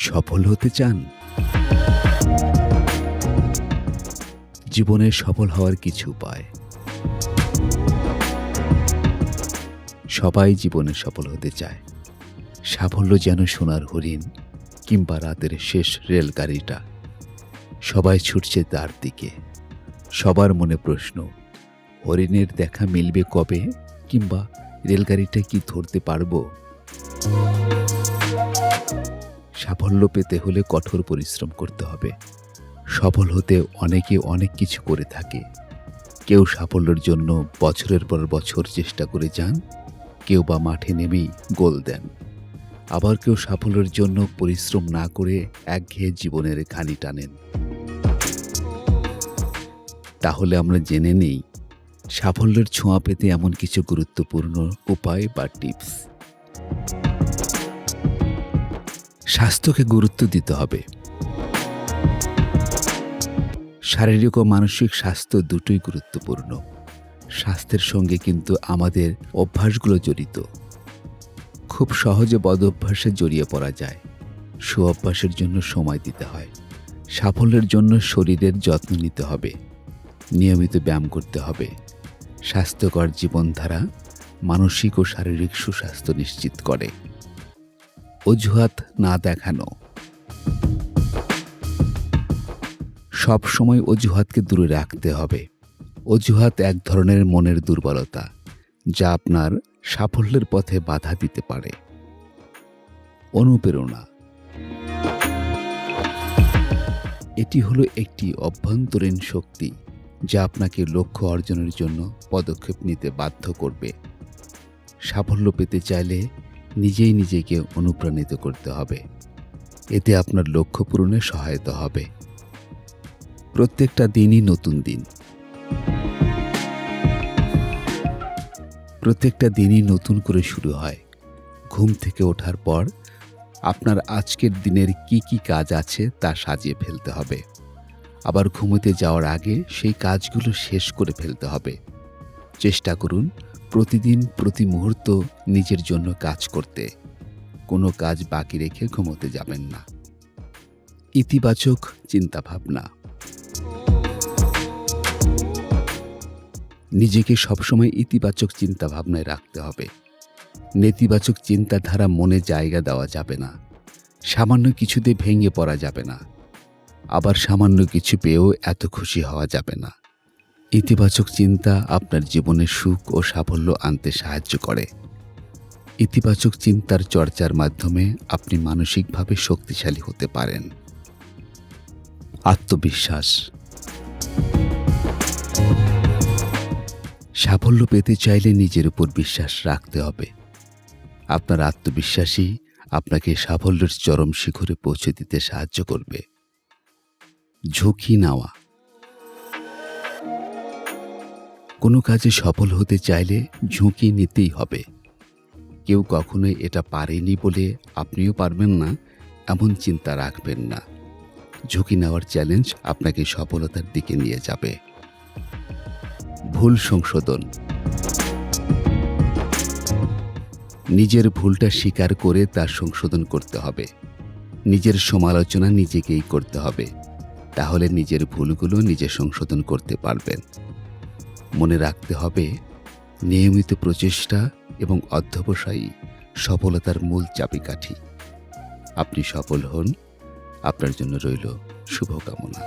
সফল হতে চান? জীবনে সফল হওয়ার কিছু উপায়। সবাই জীবনে সফল হতে চায়। সাফল্য যেন সোনার হরিণ কিংবা রাতের শেষ রেলগাড়িটা। সবাই ছুটছে তার দিকে। সবার মনে প্রশ্ন, হরিণের দেখা মিলবে কবে কিংবা রেলগাড়িটা কি ধরতে পারব? সাফল্য পেতে হলে কঠোর পরিশ্রম করতে হবে। সফল হতে অনেকে অনেক কিছু করে থাকে। কেউ সাফল্যের জন্য বছরের পর বছর চেষ্টা করে যান, কেউ বা মাঠে নেমেই গোল দেন। আবার কেউ সাফল্যের জন্য পরিশ্রম না করে একঘেয়ে জীবনের খানি টানেন। তাহলে আমরা জেনে নেই, সাফল্যের ছোঁয়া পেতে এমন কিছু গুরুত্বপূর্ণ উপায় বা টিপস। স্বাস্থ্যকে গুরুত্ব দিতে হবে। শারীরিক ও মানসিক স্বাস্থ্য দুটোই গুরুত্বপূর্ণ। স্বাস্থ্যের সঙ্গে কিন্তু আমাদের অভ্যাসগুলো জড়িত। খুব সহজে বদ অভ্যাসে জড়িয়ে পড়া যায়। সু অভ্যাসের জন্য সময় দিতে হয়। সাফল্যের জন্য শরীরের যত্ন নিতে হবে। নিয়মিত ব্যায়াম করতে হবে। স্বাস্থ্যকর জীবনধারা মানসিক ও শারীরিক সুস্বাস্থ্য নিশ্চিত করে। অজুহাত না দেখানো। সব সময় অজুহাতকে দূরে রাখতে হবে। অজুহাত এক ধরনের মনের দুর্বলতা, যা আপনার সাফল্যের পথে বাধা দিতে পারে। অনুপ্রেরণা। এটি হলো একটি অভ্যন্তরীণ শক্তি, যা আপনাকে লক্ষ্য অর্জনের জন্য পদক্ষেপ নিতে বাধ্য করবে। সাফল্য পেতে চাইলে নিজেই নিজেকে অনুপ্রাণিত করতে হবে। এতে আপনার লক্ষ্য পূরণে সহায়তা হবে। প্রত্যেকটা দিনই নতুন দিন। প্রত্যেকটা দিনই নতুন করে শুরু হয়। ঘুম থেকে ওঠার পর আপনার আজকের দিনের কি কি কাজ আছে তা সাজিয়ে ফেলতে হবে। আবার ঘুমোতে যাওয়ার আগে সেই কাজগুলো শেষ করে ফেলতে হবে। চেষ্টা করুন প্রতিদিন, প্রতি মুহূর্ত নিজের জন্য কাজ করতে। কোনো কাজ বাকি রেখে ঘুমোতে যাবেন না। ইতিবাচক চিন্তাভাবনা। নিজেকে সবসময় ইতিবাচক চিন্তাভাবনায় রাখতে হবে। নেতিবাচক চিন্তাধারা মনে জায়গা দেওয়া যাবে না। সামান্য কিছুতে ভেঙে পড়া যাবে না। আবার সামান্য কিছু পেয়েও এত খুশি হওয়া যাবে না। ইতিবাচক চিন্তা আপনার জীবনে সুখ ও সাফল্য আনতে সাহায্য করে। ইতিবাচক চিন্তার চর্চার মাধ্যমে আপনি মানসিকভাবে শক্তিশালী হতে পারেন। আত্মবিশ্বাস। সাফল্য পেতে চাইলে নিজের উপর বিশ্বাস রাখতে হবে। আপনার আত্মবিশ্বাসই আপনাকে সাফল্যের চরম শিখরে পৌঁছে দিতে সাহায্য করবে। ঝুঁকি নেওয়া। কোনো কাজে সফল হতে চাইলে ঝুঁকি নিতেই হবে। কেউ কখনোই এটা পারেনি বলে আপনিও পারবেন না, এমন চিন্তা রাখবেন না। ঝুঁকি নেওয়ার চ্যালেঞ্জ আপনাকে সফলতার দিকে নিয়ে যাবে। ভুল সংশোধন। নিজের ভুলটা স্বীকার করে তার সংশোধন করতে হবে। নিজের সমালোচনা নিজেকেই করতে হবে। তাহলে নিজের ভুলগুলো নিজে সংশোধন করতে পারবেন। মনে রাখতে হবে, নিয়মিত প্রচেষ্টা এবং অধ্যবসায়ী সফলতার মূল চাবিকাঠি। আপনি সফল হন। আপনার জন্য রইল শুভকামনা।